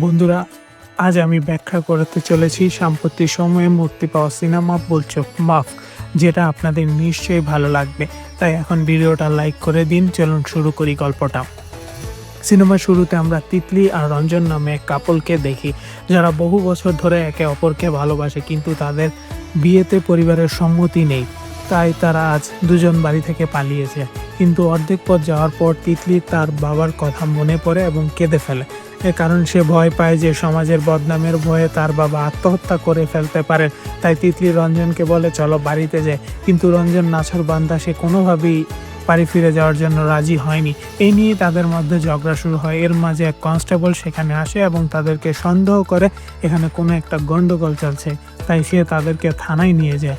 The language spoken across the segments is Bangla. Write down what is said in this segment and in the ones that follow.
বন্ধুরা, আজ আমি ব্যাখ্যা করতে চলেছি সাম্প্রতিক সময়ে মুক্তি পাওয়া সিনেমা বলছো মাফ, যেটা আপনাদের নিশ্চয়ই ভালো লাগবে। তাই এখন ভিডিওটা লাইক করে দিন, চলুন শুরু করি গল্পটা। সিনেমার শুরুতে আমরা তিতলি আর রঞ্জন নামে এক কাপলকে দেখি, যারা বহু বছর ধরে একে অপরকে ভালোবাসে, কিন্তু তাদের বিয়েতে পরিবারের সম্মতি নেই। তাই তারা আজ দুজন বাড়ি থেকে পালিয়েছে। কিন্তু অর্ধেক পথ যাওয়ার পর তিতলি তার বাবার কথা মনে পড়ে এবং কেঁদে ফেলে। কারণ সে ভয় পায় যে সমাজের বদনামের ভয়ে তার বাবা আত্মহত্যা করে ফেলতে পারে। তাই তিতলি রঞ্জনকে বলে, চলো বাড়িতে যায় কিন্তু রঞ্জন নাছর বান্দা সে কোনোভাবেই বাড়ি ফিরে যাওয়ার জন্য রাজি হয়নি। এই নিয়ে তাদের মধ্যে ঝগড়া শুরু হয়। এর মাঝে এক কনস্টেবল সেখানে আসে এবং তাদেরকে সন্দেহ করে এখানে কোনো একটা গন্ডগোল চলছে। তাই সে তাদেরকে থানায় নিয়ে যায়।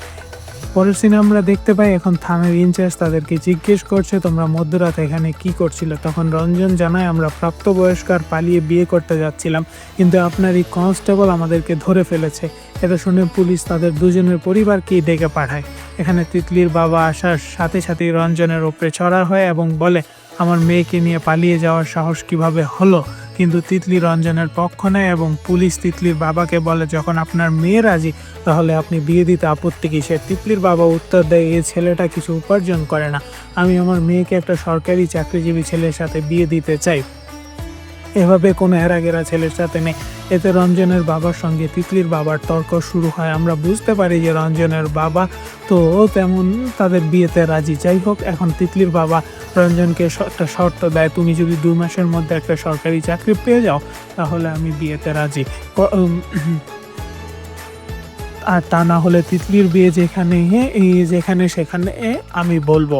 পরের সিনে আমরা দেখতে পাই এখন থানার ইনচার্জ তাদেরকে জিজ্ঞেস করছে, তোমরা মধ্যরাতে এখানে কি করছিলে? তখন রঞ্জন জানায়, আমরা প্রাপ্তবয়স্কার পালিয়ে বিয়ে করতে যাচ্ছিলাম, কিন্তু আপনার এই কনস্টেবল আমাদেরকে ধরে ফেলেছে। এটা শুনে পুলিশ তাদের দুজনের পরিবারকেই ডেকে পাঠায়। এখানে তিতলির বাবা আসার সাথে সাথেই রঞ্জনের ওপরে চড়া হয় এবং বলে, আমার মেয়েকে নিয়ে পালিয়ে যাওয়ার সাহস কীভাবে হলো? কিন্তু তিতলি রঞ্জনের পক্ষ নেয় এবং পুলিশ তিতলির বাবাকে বলে, যখন আপনার মেয়ে রাজি, তাহলে আপনি বিয়ে দিতে আপত্তি কিসের তিতলির বাবা উত্তর দেয় এই ছেলেটা কিছু উপার্জন করে না। আমি আমার মেয়েকে একটা সরকারি চাকরিজীবী ছেলের সাথে বিয়ে দিতে চাই। এভাবে কোনো এরাগেরা ছেলের সাথে নেই। এতে রঞ্জনের বাবার সঙ্গে তিতলির বাবার তর্ক শুরু হয়। আমরা বুঝতে পারি যে রঞ্জনের বাবা তো তেমন তাদের বিয়েতে রাজি। যাই হোক, এখন তিতলির বাবা রঞ্জনকে একটা শর্ত দেয়, তুমি যদি দু মাসের মধ্যে একটা সরকারি চাকরি পেয়ে যাও, তাহলে আমি বিয়েতে রাজি। আর তা না হলে তিতলির বিয়ে যেখানে যেখানে সেখানে আমি বলব।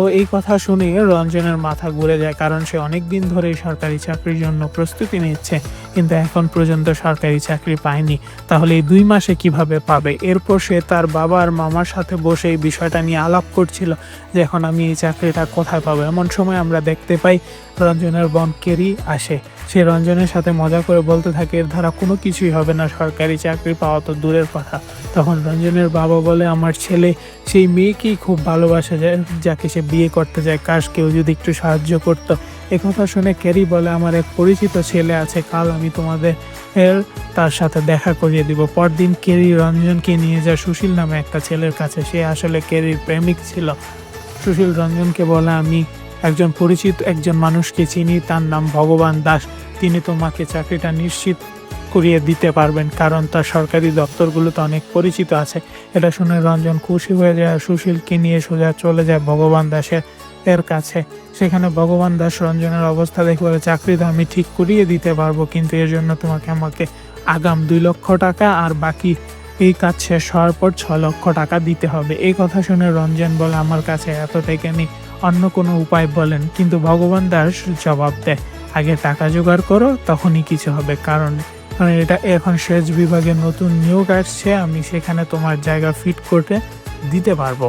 ও এই কথা শুনে রঞ্জনের মাথা ঘুরে যায়, কারণ সে অনেক দিন ধরে সরকারি চাকরির জন্য প্রস্তুতি নিচ্ছে। কিন্তু এখন পর্যন্ত সরকারি চাকরি পায়নি। তাহলে এই দুই মাসে কীভাবে পাবে? এরপর সে তার বাবা আর মামার সাথে বসে এই বিষয়টা নিয়ে আলাপ করছিল যে, এখন আমি এই চাকরিটা কোথায় পাবো? এমন সময় আমরা দেখতে পাই রঞ্জনের বোন কেরি আসে। সে রঞ্জনের সাথে মজা করে বলতে থাকে, এর দ্বারা কোনো কিছুই হবে না, সরকারি চাকরি পাওয়া তো দূরের কথা। তখন রঞ্জনের বাবা বলে, আমার ছেলে, সেই মেয়েকেই খুব ভালোবাসে যায় যাকে সে বিয়ে করতে যায়। কাশ, কেউ যদি একটু সাহায্য করতো? একথা শুনে ক্যারি বলে, আমার এক পরিচিত ছেলে আছে, কাল আমি তোমাদের এর, তার সাথে দেখা করিয়ে দিব। পরদিন কেরি রঞ্জনকে নিয়ে যায় সুশীল নামে একটা ছেলের কাছে। সে আসলে কেরির প্রেমিক ছিল। সুশীল রঞ্জনকে বলে, আমি একজন পরিচিত একজন মানুষকে চিনি, তার নাম ভগবান দাস। তিনি তোমাকে চাকরিটা নিশ্চিত করিয়ে দিতে পারবেন, কারণ তার সরকারি দপ্তরগুলোতে অনেক পরিচিত আছে। এটা শুনে রঞ্জন খুশি হয়ে যায় সুশীলকে নিয়ে সোজা চলে যায় ভগবান দাসের, এর কাছে। সেখানে ভগবান দাস রঞ্জনের অবস্থা দেখে বলে চাকরি তো আমি ঠিক করিয়ে দিতে পারব, কিন্তু এর জন্য তোমাকে আমাকে আগাম দুই লক্ষ টাকা আর বাকি এই কাজ শেষ হওয়ার পর ছ লক্ষ টাকা দিতে হবে। এই কথা শুনে রঞ্জন বলে, আমার কাছে এত টাকা নেই অন্য কোনো উপায় বলেন, কিন্তু ভগবান দাস জবাব দেয়। আগে টাকা জোগাড় করো, তখনই কিছু হবে। কারণ কারণ এটা এখন সেচ বিভাগে নতুন নিয়োগ আসছে, আমি সেখানে তোমার জায়গা ফিট করতে দিতে পারব।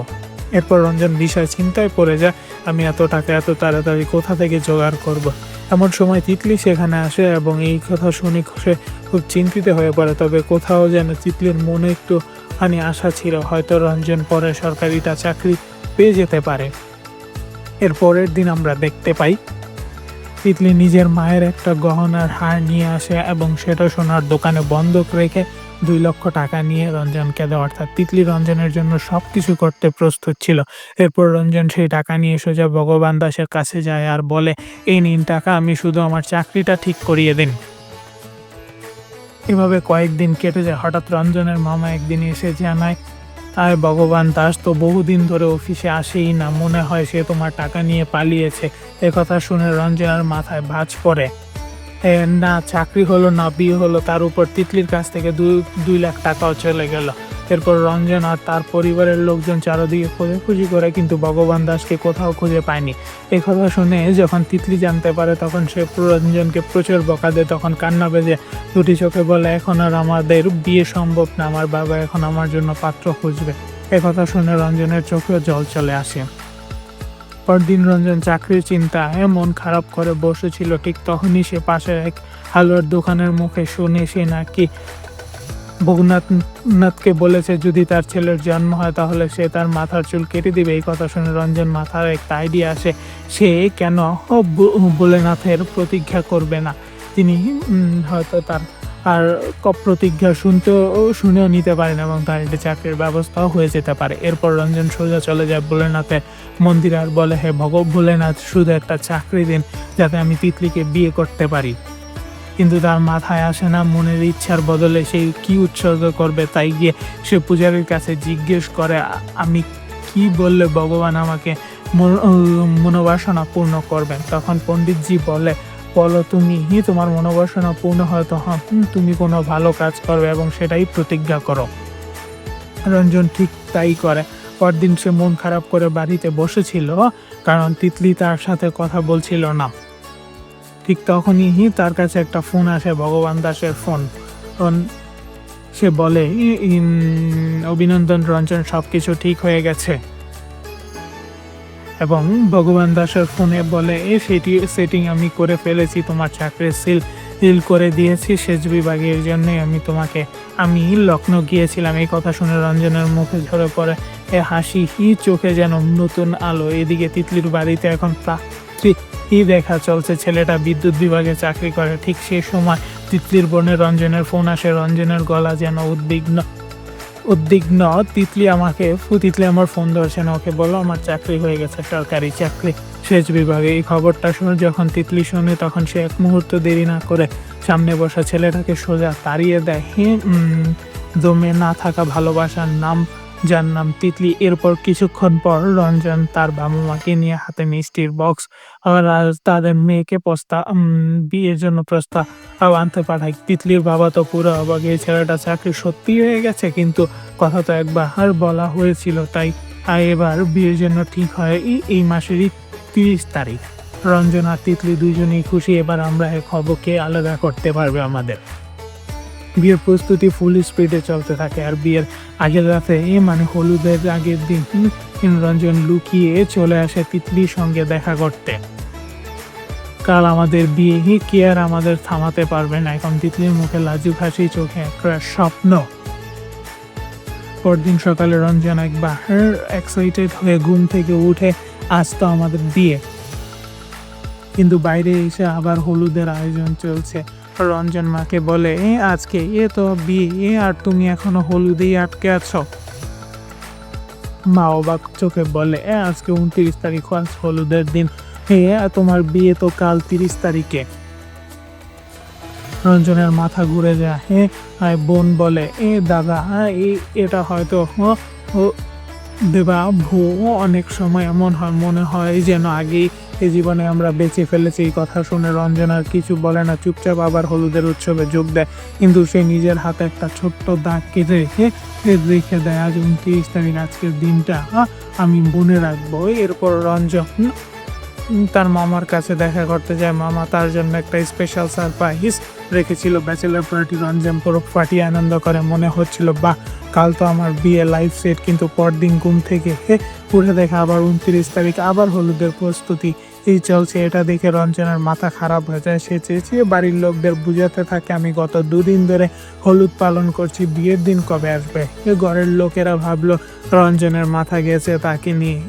এরপর রঞ্জন বিষয় চিন্তায় পড়ে যায়, আমি এত টাকা এত তাড়াতাড়ি কোথা থেকে জোগাড় করব। এমন সময় তিতলি সেখানে আসে এবং এই কথা শুনে সে খুব চিন্তিত হয়ে পড়ে, তবে কোথাও যেন তিতলির মনে একটু খানি আশা ছিল, হয়তো রঞ্জন পরে সরকারিটা চাকরি পেয়ে যেতে পারে। এর পরের দিন আমরা দেখতে পাই, তিতলি নিজের মায়ের একটা গহনার হার নিয়ে আসে এবং সেটা সোনার দোকানে বন্ধক রেখে দুই লক্ষ টাকা নিয়ে রঞ্জনকে দেয়। অর্থাৎ তিতলি রঞ্জনের জন্য সব কিছু করতে প্রস্তুত ছিল। এরপর রঞ্জন সেই টাকা নিয়ে সোজা ভগবান দাসের কাছে যায় আর বলে, এই নিন টাকা, আমি শুধু আমার চাকরিটা ঠিক করিয়ে দিন। এভাবে কয়েকদিন কেটে যায়। হঠাৎ রঞ্জনের মামা একদিন এসে জানায় আর ভগবান দাস তো বহুদিন ধরে অফিসে আসেই না। মনে হয় সে তোমার টাকা নিয়ে পালিয়েছে। কথা শুনে রঞ্জনার মাথায় ভাজ পড়ে। না, চাকরি হলো না, বিয়ে হলো, তার উপর তিতলির কাছ থেকে দুই দুই লাখ টাকাও চলে গেল। এরপর রঞ্জন আর তার পরিবারের লোকজন চারদিকে খোঁজাখুঁজি করে, কিন্তু ভগবান দাসকে কোথাও খুঁজে পায়নি। এই কথা শুনে যখন তিতলি জানতে পারে তখন সে রঞ্জনকে প্রচুর বকা দেয়, তখন কান্না বেজে দুটি চোখে বলে, এখন আর আমাদের বিয়ে সম্ভব না, আমার বাবা এখন আমার জন্য পাত্র খুঁজবে। একথা শুনে রঞ্জনের চোখেও জল চলে আসে। পরদিন রঞ্জন চাকরির চিন্তা মন খারাপ করে বসেছিল, ঠিক তখনই সে পাশে এক হালুয়ার দোকানের মুখে শুনে সে নাকি ভগনাথ নাথকে বলেছে, যদি তার ছেলের জন্ম হয় তাহলে সে তার মাথার চুল কেটে দিবে। এই কথা শুনে রঞ্জন মাথার একটা আইডিয়া আসে। সে কেন ভোলেনাথের প্রতিজ্ঞা করবে না? তিনি হয়তো তার আর প্রতিজ্ঞা শুনতেও, শুনেও নিতে পারেন এবং তার একটি চাকরির ব্যবস্থাও হয়ে যেতে পারে। এরপর রঞ্জন সোজা চলে যায় ভোলেনাথে মন্দিরে আর বলে, হে ভগব ভোলেনাথ, শুধু একটা চাকরি দিন যাতে আমি তিতলিকে বিয়ে করতে পারি। কিন্তু তার মাথায় আসে না মনের ইচ্ছার বদলে সেই কি উৎসর্গ করবে তাই গিয়ে সে পূজারীর কাছে জিজ্ঞেস করে আমি কি বললে ভগবান আমাকে মন- মনোবাসনা পূর্ণ করবেন? তখন পণ্ডিতজি বলে বলো তুমি হি তোমার মনোবাসনা পূর্ণ হয় হুম, তুমি কোনো ভালো কাজ করবে এবং সেটাই প্রতিজ্ঞা করো। রঞ্জন ঠিক তাই করে। পরদিন সে মন খারাপ করে বাড়িতে বসেছিল কারণ তিতলি তার সাথে কথা বলছিল না। ঠিক তখনই তার কাছে একটা ফোন আসে, ভগবান দাসের ফোন। সে বলে অভিনন্দন রঞ্জন সব কিছু ঠিক হয়ে গেছে। এবং ভগবান দাসের ফোনে বলে, এ সেটি, সেটিং আমি করে ফেলেছি, তোমার চাকরির সিল সিল করে দিয়েছি, সেচ বিভাগের জন্যই আমি তোমাকে, আমি লখনৌ গিয়েছিলাম। এই কথা শুনে রঞ্জনের মুখে ঝরে পড়ে, এ হাসি, হি চোখে যেন নতুন আলো। এদিকে তিতলির বাড়িতে এখন প্রাকৃতিক দেখা চলছে, ছেলেটা বিদ্যুৎ বিভাগে চাকরি করে। ঠিক সে সময় তিতলির বোনের রঞ্জনের ফোন আসে, রঞ্জনের গলা যেন উদ্বিগ্ন। উদ্বিগ্ন, তিতলি আমাকে তিতলি আমার ফোন ধরছে না, ওকে বলো আমার চাকরি হয়ে গেছে, সরকারি চাকরি। সেচ বিভাগে এই খবরটা শুনে যখন তিতলি শোনে তখন সে এক মুহূর্ত দেরি না করে সামনে বসা ছেলেটাকে সোজা তাড়িয়ে দেয়। হে দমে না থাকা ভালোবাসার নাম যার নাম তিতলি। এরপর কিছুক্ষণ পর রঞ্জন তার বাবা মাকে নিয়ে হাতে মিষ্টির বক্স আর তাদের মেয়েকে প্রস্তাব বিয়ের জন্য প্রস্তাব আনতে পাঠায়। তিতলির বাবা তো পুরো অবাক। এই ছেলেটা চাকরি সত্যি হয়ে গেছে, কিন্তু কথা তো একবার বলা হয়েছিল তাই। এবার বিয়ের জন্য ঠিক হয় এই- মাসেরই তিরিশ তারিখ। রঞ্জন আর তিতলি দুজনেই খুশি। এবার আমরা খবরকে আলাদা করতে পারবে আমাদের। বিয়ের প্রস্তুতি ফুল স্পিডে চলতে থাকে আর বিয়ের আগের রাতে এ মানে হলুদের আগের দিন রঞ্জন লুকিয়ে চলে আসে তিতলির সঙ্গে দেখা করতে। কাল আমাদের বিয়ে, কে আর আমাদের থামাতে পারবে না? এখন তিতলির মুখে লাজুক হাসি, চোখে একটা স্বপ্ন। পরদিন সকালে রঞ্জন একবার এক্সাইটেড হয়ে ঘুম থেকে উঠে আসতো আমাদের বিয়ে। কিন্তু বাইরে এসে আবার হলুদের আয়োজন চলছে। রঞ্জন মাকে বলে, এ আজকে, এ তো বিয়ে আর তুমি এখনও হলুদেই আটকে আছো? মা অবাক চোখে বলে, এ আজকে উনত্রিশ তারিখ, আজ হলুদের দিন। হে, তোমার বিয়ে তো কাল তিরিশ তারিখে। রঞ্জনের মাথা ঘুরে যায়, হে আর বোন, বলে, এ দাদা এই এটা হয়তো দেবা ভু অনেক সময় এমন হয়, মনে হয় যেন আগেই এই জীবনে আমরা বেঁচে ফেলেছি। এই কথা শুনে রঞ্জন আর কিছু বলে না, চুপচাপ আবার হলুদের উৎসবে যোগ দেয়। কিন্তু সে নিজের হাতে একটা ছোট্ট দাগ কেটে রেখে রেখে দেয়। আজ উনত্রিশ তারিখ, আজকের দিনটা আমি মনে রাখব। এরপর রঞ্জন তার মামার কাছে দেখা করতে যায়। মামা তার জন্য একটা স্পেশাল সারপ্রাইজ রেখেছিল। ব্যাচেলার পার্টি রঞ্জন পুরো ফাটিয়ে আনন্দ করে। মনে হচ্ছিল, বাহ, কাল তো আমার বিয়ে লাইফ সেট কিন্তু পরদিন ঘুম থেকে হে উঠে দেখা আবার উনত্রিশ তারিখ, আবার হলুদের প্রস্তুতি। এই চলছে এটা দেখে রঞ্জনের মাথা খারাপ হয়ে যায়। সে চেয়েছিয়ে বাড়ির লোকদের বুঝাতে থাকে, আমি গত দুদিন ধরে হলুদ পালন করছি, বিয়ের দিন কবে আসবে? এ ঘরের লোকেরা ভাবলো, রঞ্জনের মাথা গেছে তাকে নিয়ে।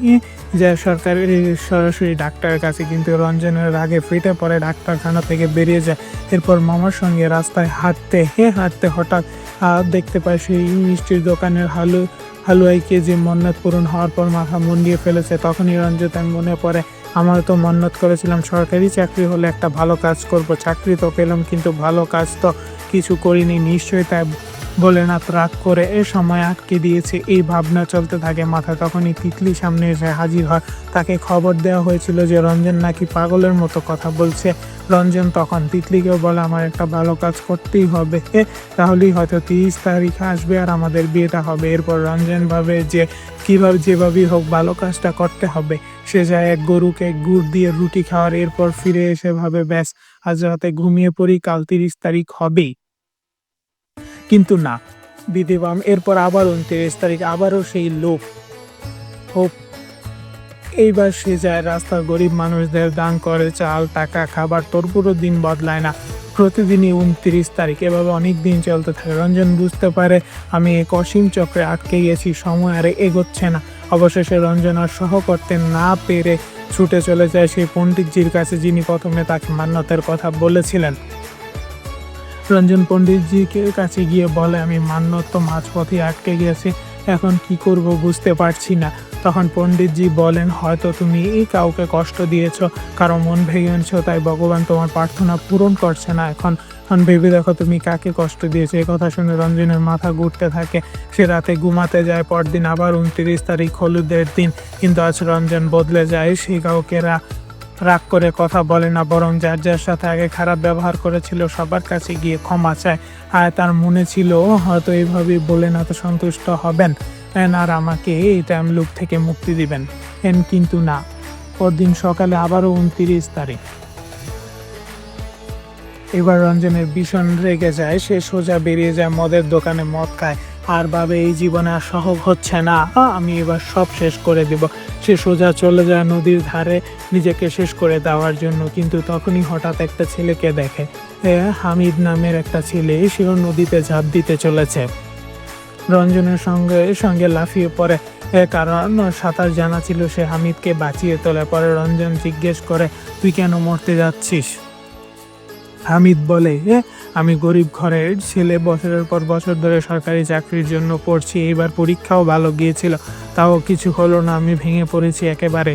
যে সরকারি, সরাসরি ডাক্তারের কাছে, কিন্তু রঞ্জনের আগে ফেটে পড়ে, ডাক্তারখানা থেকে বেরিয়ে যায়। এরপর মামার সঙ্গে রাস্তায় হাঁটতে, হে হাঁটতে হঠাৎ দেখতে পায় সেই মিষ্টির দোকানের হালু হালুয়াইকে যে মন্নত পূরণ হওয়ার পর মাথা মুন্ডিয়ে ফেলেছে। তখনই রঞ্জিতার মনে পড়ে আমার তো মন্নত করেছিলাম, সরকারি চাকরি হলে একটা ভালো কাজ করব, চাকরি তো পেলাম কিন্তু ভালো কাজ তো কিছু করিনি, নিশ্চয়ই তাই বলে না রাগ করে এ সময় আটকে দিয়েছে, এই ভাবনা চলতে থাকে, মাথা তখনই তিতলি সামনে এসে হাজির হয়, তাকে খবর দেওয়া হয়েছিল যে রঞ্জন নাকি পাগলের মতো কথা বলছে, রঞ্জন তখন তিতলিকেও বলে, আমার একটা ভালো কাজ করতেই হবে তাহলেই হয়তো তিরিশ তারিখ আসবে আর আমাদের বিয়েটা হবে। এরপর রঞ্জন ভাবে যে কীভাবে যেভাবেই হোক ভালো কাজটা করতে হবে সে যায়, এক গরুকে গুড় দিয়ে রুটি খাওয়ার, এরপর ফিরে এসে ভাবে, ব্যাস, আজ রাতে ঘুমিয়ে পড়ি, কাল তিরিশ তারিখ হবেই। কিন্তু না, বিধিবাম, এরপর আবার উনত্রিশ তারিখ, আবারও সেই লোক হোপ। এইবার সে যায় রাস্তার গরিব মানুষদের দান করে, চাল, টাকা, খাবার, তোর পুরো দিন বদলায় না। প্রতিদিনই উনত্রিশ তারিখ, এভাবে অনেক দিন চলতে থাকে। রঞ্জন বুঝতে পারে, আমি এক অসীম চক্রে আটকে গেছি, সময় আর এগোচ্ছে না। অবশেষে রঞ্জন সহ করতে না পেরে ছুটে চলে যায় সেই পণ্ডিতজির কাছে, যিনি প্রথমে তাকে মান্যতের কথা বলেছিলেন। রঞ্জন পণ্ডিতজিকে কাছে গিয়ে বলে, আমি মান্যত তো মাঝপথে আটকে গেছি, এখন কি করব বুঝতে পারছি না। তখন পণ্ডিতজি বলেন, হয়তো তুমি এই কাউকে কষ্ট দিয়েছ, কারও মন ভেঙেছো, তাই ভগবান তোমার প্রার্থনা পূরণ করছে না। এখন এখন ভেবে দেখো তুমি কাকে কষ্ট দিয়েছ? এ কথা শুনে রঞ্জনের মাথা ঘুরতে থাকে। সে রাতে ঘুমাতে যায়, পরদিন আবার উনত্রিশ তারিখ হলুদের দিন। কিন্তু আজ রঞ্জন বদলে যায় সেই কাউকে রাগ করে কথা বলে না, বরং যার যার সাথে আগে খারাপ ব্যবহার করেছিল, সবার কাছে গিয়ে ক্ষমা চায়। আর তার মনে ছিল হয়তো এইভাবেই বলে না তো সন্তুষ্ট হবেন। আর আমাকে এই টাইম লুক থেকে মুক্তি দিবেন। কিন্তু না। পরদিন সকালে আবারও উনত্রিশ তারিখ। এবার রঞ্জনের ভীষণ রেগে যায়। সে সোজা বেরিয়ে যায় মদের দোকানে, মদ খায়। আর ভাবে এই জীবনে আর সহজ হচ্ছে না। আমি এবার সব শেষ করে দেব। সে সোজা চলে যায় নদীর ধারে, নিজেকে শেষ করে দেওয়ার জন্য। কিন্তু তখনই হঠাৎ একটা ছেলেকে দেখে। হামিদ নামের একটা ছেলে, সেও নদীতে ঝাঁপ দিতে চলেছে। রঞ্জনের সঙ্গে সঙ্গে লাফিয়ে পড়ে। কারণ সাঁতার জানা ছিল সে হামিদকে বাঁচিয়ে তোলে। পরে রঞ্জন জিজ্ঞেস করে, তুই কেন মরতে যাচ্ছিস? হামিদ বলে আমি গরিব ঘরের ছেলে, বছরের পর বছর ধরে সরকারি চাকরির জন্য পড়ছি, এবার পরীক্ষাও ভালো গিয়েছিল, তাও কিছু হলো না, আমি ভেঙে পড়েছি একেবারে।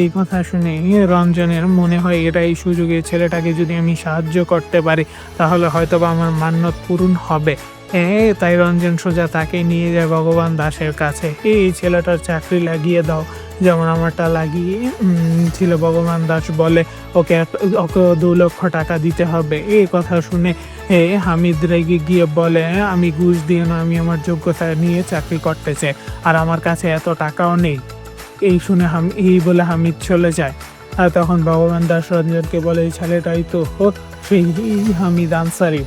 এই কথা শুনে রঞ্জনের মনে হয় এটা এই সুযোগে ছেলেটাকে যদি আমি সাহায্য করতে পারি, তাহলে হয়তো বা আমার মান্যত পূরণ হবে। হ্যাঁ তাই রঞ্জন সোজা তাকে নিয়ে যায় ভগবান দাসের কাছে। এই ছেলেটার চাকরি লাগিয়ে দাও। যেমন আমারটা লাগিয়ে ছিল ভগবান দাস বলে, ওকে ওকে দু লক্ষ টাকা দিতে হবে। এই কথা শুনে, এ হামিদ রেগে গিয়ে বলে, আমি ঘুষ দিয়ে না আমি আমার যোগ্যতা নিয়ে চাকরি করতে চাই আর আমার কাছে এত টাকাও নেই। এই শুনে হাম, এই বলে হামিদ চলে যায়। আর তখন ভগবান দাস রঞ্জনকে বলে, এই ছেলেটাই তো ও সেই হামিদ আনসারি।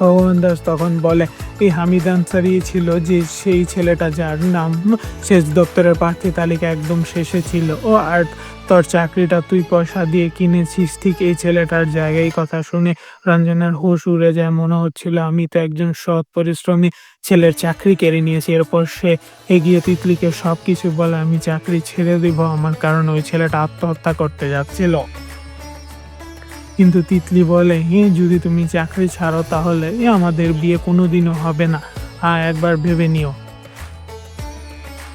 ভগবান দাস তখন বলে এই হামিদ আনসারি ছিল যে সেই ছেলেটা যার নাম শেষ দপ্তরের প্রার্থী তালিকা একদম শেষে ছিল। ও, আর তোর চাকরিটা তুই পয়সা দিয়ে কিনেছিস, ঠিক এই ছেলেটার জায়গায়। কথা শুনে রঞ্জনের হুশ উড়ে যায়, মনে হচ্ছিল, আমি তো একজন সৎ পরিশ্রমী ছেলের চাকরি কেড়ে নিয়েছি, এরপর সে এগিয়ে তিতলিকে সব কিছু বলে, আমি চাকরি ছেড়ে দিব, আমার কারণ ওই ছেলেটা আত্মহত্যা করতে যাচ্ছিল। কিন্তু তিতলি বলে হে যদি তুমি চাকরি ছাড়ো তাহলে এ আমাদের বিয়ে কোনোদিনও হবে না। আর একবার ভেবে নিও।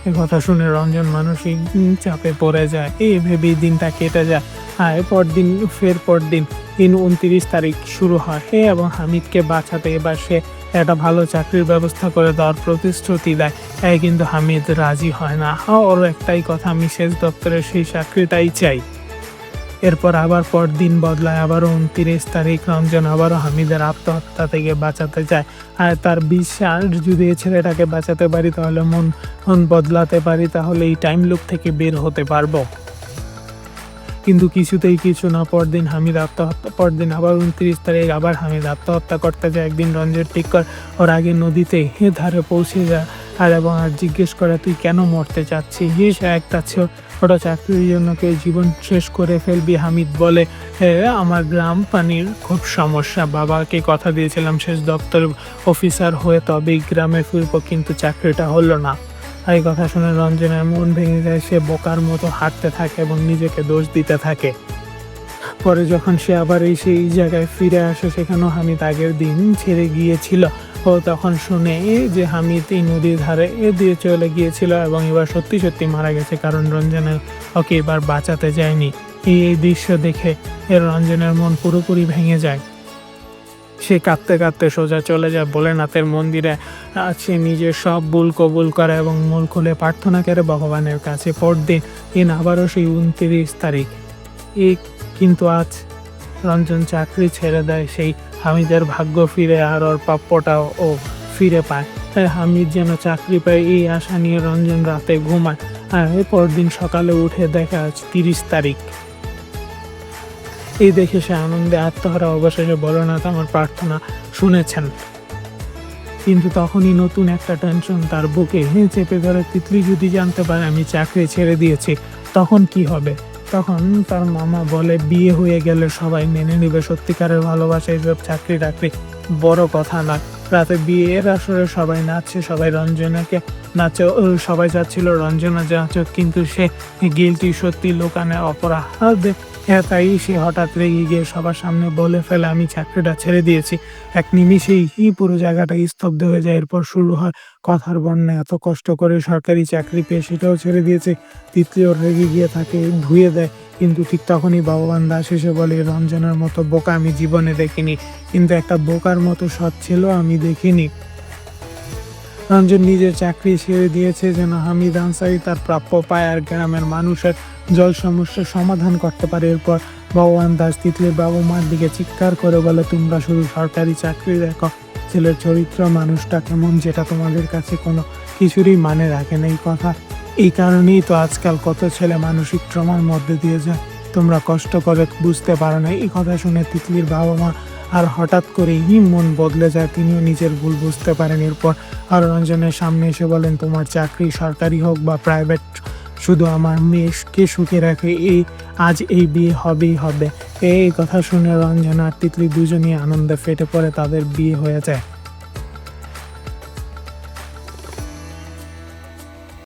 এ কথা শুনে রঞ্জন মানসিক চাপে পড়ে যায়। এই ভেবেই দিনটা কেটে যায়। আর পরদিন ফের পরদিন দিন উনত্রিশ তারিখ শুরু হয়। এ এবং হামিদকে বাঁচাতে এবার সে একটা ভালো চাকরির ব্যবস্থা করে দেওয়ার প্রতিশ্রুতি দেয়। এ কিন্তু হামিদ রাজি হয় না। হ্যাঁ, ওর একটাই কথা আমি শেষ দপ্তরের সেই চাকরিটাই চাই। এরপর আবার পর দিন বদলায়, আবারও উনত্রিশ তারিখ রমজান, আবারও হামিদের আত্মহত্যা থেকে বাঁচাতে চায়। আর তার বিশ্বাস, যদি এই ছেলেটাকে বাঁচাতে পারি, তাহলে মন মন বদলাতে পারি, তাহলে এই টাইম লুপ থেকে বের হতে পারব। কিন্তু কিছুতেই কিছু না, পরদিন হামিদ আত্মহত্যা, পরদিন আবার উনত্রিশ তারিখ আবার হামিদ আত্মহত্যা করতে যায়। একদিন রঞ্জন ঠিক কর, ওর আগে নদীতে ধারে পৌঁছে যায় আর এবং আর জিজ্ঞেস করে, তুই কেন মরতে চাচ্ছিস? একটা ছোট চাকরির জন্য কেউ জীবন শেষ করে ফেলবি, হামিদ বলে। আমার গ্রাম পানির খুব সমস্যা। বাবাকে কথা দিয়েছিলাম, শেষ দপ্তর অফিসার হয়ে তবেই গ্রামে ফিরবো, কিন্তু চাকরিটা হলো না। এই কথা শুনে রঞ্জনের মন ভেঙে যায়, সে বোকার মতো হাঁটতে থাকে এবং নিজেকে দোষ দিতে থাকে। পরে যখন সে আবার এই সেই জায়গায় ফিরে আসে, সেখানেও হামিদ আগের দিন ছেড়ে গিয়েছিল। তখন শুনে যে হামিদ এই নদীর ধারে এ দিয়ে চলে গিয়েছিল এবং এবার সত্যি সত্যি মারা গেছে, কারণ রঞ্জনের ওকে এবার বাঁচাতে যায়নি। এই দৃশ্য দেখে এর রঞ্জনের মন পুরোপুরি ভেঙে যায়। সে কাঁদতে কাঁদতে সোজা চলে যায় ভোলেনাথের মন্দিরে। সে নিজের সব ভুল কবুল করে এবং মূল খুলে প্রার্থনা করে ভগবানের কাছে, পরদিন, দিন আবারও সেই উনত্রিশ তারিখ। এই কিন্তু আজ রঞ্জন চাকরি ছেড়ে দেয় সেই হামিদের ভাগ্য ফিরে আর ওর প্রাপ্যটাও ও ফিরে পায়। তাই হামিদ যেন চাকরি পায় এই আশা নিয়ে রঞ্জন রাতে ঘুমায়। আর এর পরদিন সকালে উঠে দেখা আজ তিরিশ তারিখ। এই দেখে সে আনন্দে আত্মহারা অবশেষে বলনাথ আমার প্রার্থনা শুনেছেন। কিন্তু তখনই নতুন একটা টেনশন তার বুকে। চেপে ধরে তিতলি যদি জানতে পারে আমি চাকরি ছেড়ে দিয়েছি, তখন কি হবে? তখন তার মামা বলে, বিয়ে হয়ে গেলে সবাই মেনে নিবে। সত্যিকারের ভালোবাসা এইসব চাকরি টাকরি বড় কথা না রাতে বিয়ের আসরে সবাই নাচছে, সবাই রঞ্জনাকে নাচে। সবাই যাচ্ছিল রঞ্জনা যাচ কিন্তু সে গিলটি সত্যি লোকানে অপরাধ হ্যাঁ তাই সে হঠাৎ রেগে গিয়ে সবার সামনে বলে ফেলে, আমি চাকরিটা ছেড়ে দিয়েছি। এক নিমিষেই পুরো জায়গাটা স্তব্ধ হয়ে যায়। এরপর শুরু হয় কথার বন্যা এত কষ্ট করে সরকারি চাকরি পেয়ে সেটাও ছেড়ে দিয়েছে। তৃতীয় রেগে গিয়ে তাকে ধুয়ে দেয়। কিন্তু ঠিক তখনই ভগবান দাস এসে বলে, রঞ্জনের মতো বোকা আমি জীবনে দেখিনি। কিন্তু একটা বোকার মতো সৎ ছিল আমি দেখিনি। রঞ্জন নিজের চাকরি ছেড়ে দিয়েছে যেন হামিদ আনসারি তার প্রাপ্য পায় আর গ্রামের মানুষের জল সমস্যার সমাধান করতে পারে। এরপর ভগবান দাস তিতলির বাবা মার দিকে চিৎকার করে বলে, তোমরা শুধু সরকারি চাকরি দেখো। ছেলের চরিত্র, মানুষটা কেমন, যেটা তোমাদের কাছে কোনো কিছুরই মানে রাখে না। এই কথা, এই কারণেই তো আজকাল কত ছেলে মানসিক ট্রমার মধ্যে দিয়ে যায়। তোমরা কষ্ট করে বুঝতে পারো না। এই কথা শুনে তিতলির বাবা মা আর হঠাৎ করেই মন বদলে যায়। তিনিও নিজের ভুল বুঝতে পারেন। এরপর আর রঞ্জনের সামনে এসে বলেন, তোমার চাকরি সরকারি হোক বা প্রাইভেট শুধু আমার মেয়েকে সুখে রাখে এই আজ এই বিয়ে হবেই হবে। এই কথা শুনে রঞ্জন আর তিতলি দুজনেই আনন্দে ফেটে পড়ে তাদের বিয়ে হয়ে যায়।